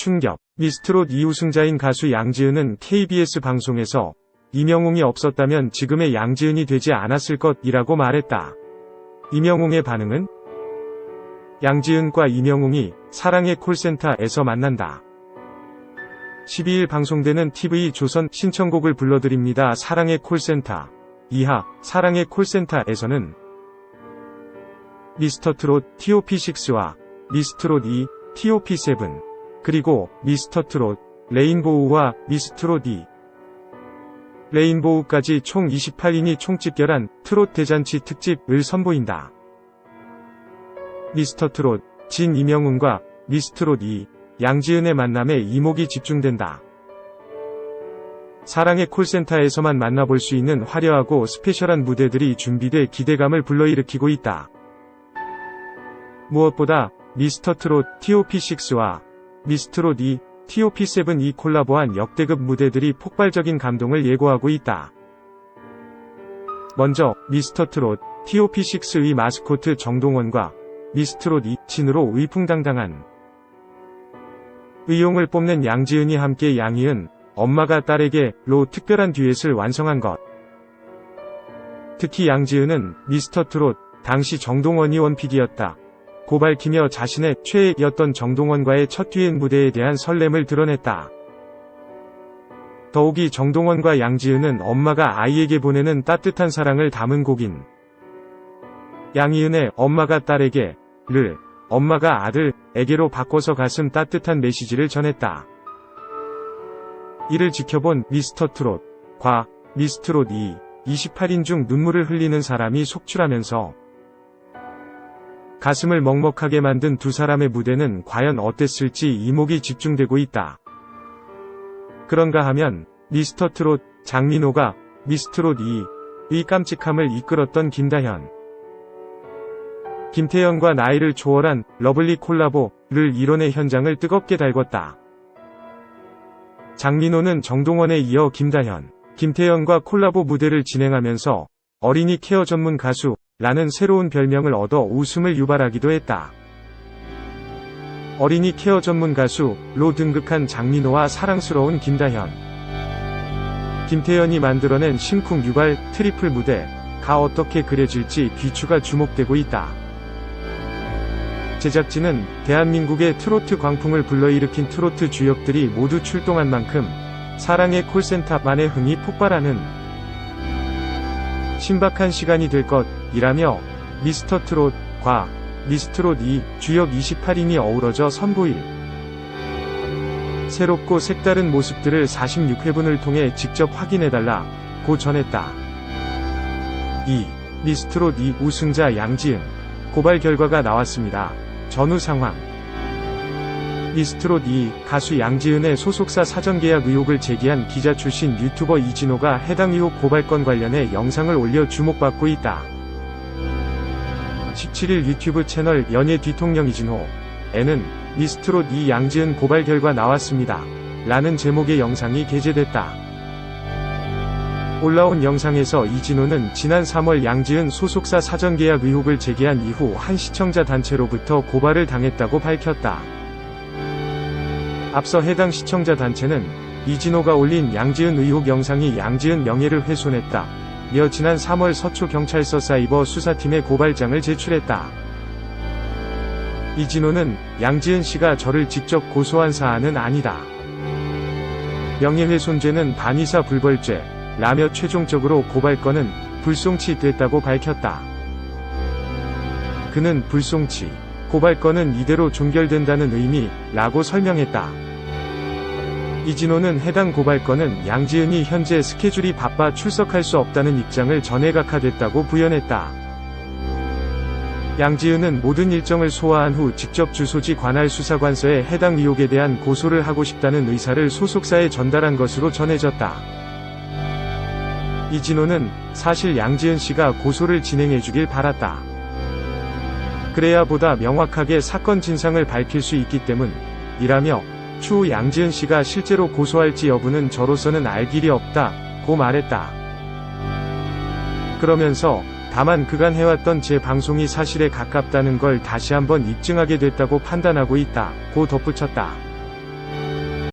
충격. 미스트롯 2우승자인 가수 양지은은 KBS 방송에서 이명웅이 없었다면 지금의 양지은이 되지 않았을 것이라고 말했다. 이명웅의 반응은 양지은과 이명웅이 사랑의 콜센터에서 만난다. 12일 방송되는 TV 조선 신청곡을 불러드립니다. 사랑의 콜센터. 이하, 사랑의 콜센터에서는 미스터트롯 TOP6와 미스트롯 2, TOP7, 그리고 미스터 트롯, 레인보우와 미스트롯 2, 레인보우까지 총 28인이 총집결한 트롯 대잔치 특집을 선보인다. 미스터 트롯, 진 이명훈과 미스트롯 2, 양지은의 만남에 이목이 집중된다. 사랑의 콜센터에서만 만나볼 수 있는 화려하고 스페셜한 무대들이 준비돼 기대감을 불러일으키고 있다. 무엇보다 미스터 트롯 TOP6와 미스트롯 2, TOP7이 콜라보한 역대급 무대들이 폭발적인 감동을 예고하고 있다. 먼저 미스터 트롯 TOP6의 마스코트 정동원과 미스트롯 2 진으로 위풍당당한 의용을 뽐낸 양지은이 함께 양희은 엄마가 딸에게 로 특별한 듀엣을 완성한 것. 특히 양지은은 미스터 트롯 당시 정동원이 원픽이었다. 고 밝히며 자신의 최애였던 정동원과의 첫 듀엣 무대에 대한 설렘을 드러냈다. 더욱이 정동원과 양지은은 엄마가 아이에게 보내는 따뜻한 사랑을 담은 곡인 양희은의 엄마가 딸에게 를 엄마가 아들에게로 바꿔서 가슴 따뜻한 메시지를 전했다. 이를 지켜본 미스터 트롯, 과 미스트롯 2, 28인 중 눈물을 흘리는 사람이 속출하면서 가슴을 먹먹하게 만든 두 사람의 무대는 과연 어땠을지 이목이 집중되고 있다. 그런가 하면 미스터 트롯 장민호가 미스트롯 2의 깜찍함을 이끌었던 김다현 김태현과 나이를 초월한 러블리 콜라보를 이뤄내 현장을 뜨겁게 달궜다. 장민호는 정동원에 이어 김다현, 김태현과 콜라보 무대를 진행하면서 어린이 케어 전문 가수 라는 새로운 별명을 얻어 웃음을 유발하기도 했다. 어린이 케어 전문 가수로 등극한 장민호와 사랑스러운 김다현. 김태현이 만들어낸 심쿵 유발 트리플 무대 가 어떻게 그려질지 귀추가 주목되고 있다. 제작진은 대한민국의 트로트 광풍을 불러일으킨 트로트 주역들이 모두 출동한 만큼 사랑의 콜센터만의 흥이 폭발하는 신박한 시간이 될 것이라며 미스터 트롯과 미스트롯 2 주역 28인이 어우러져 선보일 새롭고 색다른 모습들을 46회분을 통해 직접 확인해달라 고 전했다. 2. 미스트롯 2 우승자 양지은 고발 결과가 나왔습니다. 전후 상황 미스트롯 2 가수 양지은의 소속사 사전계약 의혹을 제기한 기자 출신 유튜버 이진호가 해당 의혹 고발건 관련해 영상을 올려 주목받고 있다. 17일 유튜브 채널 연예 뒤통령 이진호 에는 미스트롯 2 양지은 고발 결과 나왔습니다. 라는 제목의 영상이 게재됐다. 올라온 영상에서 이진호는 지난 3월 양지은 소속사 사전계약 의혹을 제기한 이후 한 시청자 단체로부터 고발을 당했다고 밝혔다. 앞서 해당 시청자 단체는 이진호가 올린 양지은 의혹 영상이 양지은 명예를 훼손했다. 며 지난 3월 서초경찰서 사이버 수사팀에 고발장을 제출했다. 이진호는 양지은 씨가 저를 직접 고소한 사안은 아니다. 명예훼손죄는 반의사 불벌죄, 라며 최종적으로 고발건은 불송치 됐다고 밝혔다. 그는 불송치, 고발건은 이대로 종결된다는 의미라고 설명했다. 이진호는 해당 고발건은 양지은이 현재 스케줄이 바빠 출석할 수 없다는 입장을 전해 각하됐다고 부연했다. 양지은은 모든 일정을 소화한 후 직접 주소지 관할 수사관서에 해당 의혹에 대한 고소를 하고 싶다는 의사를 소속사에 전달한 것으로 전해졌다. 이진호는 사실 양지은 씨가 고소를 진행해주길 바랐다. 그래야 보다 명확하게 사건 진상을 밝힐 수 있기 때문이라며 추후 양지은 씨가 실제로 고소할지 여부는 저로서는 알 길이 없다, 고 말했다. 그러면서 다만 그간 해왔던 제 방송이 사실에 가깝다는 걸 다시 한번 입증하게 됐다고 판단하고 있다, 고 덧붙였다.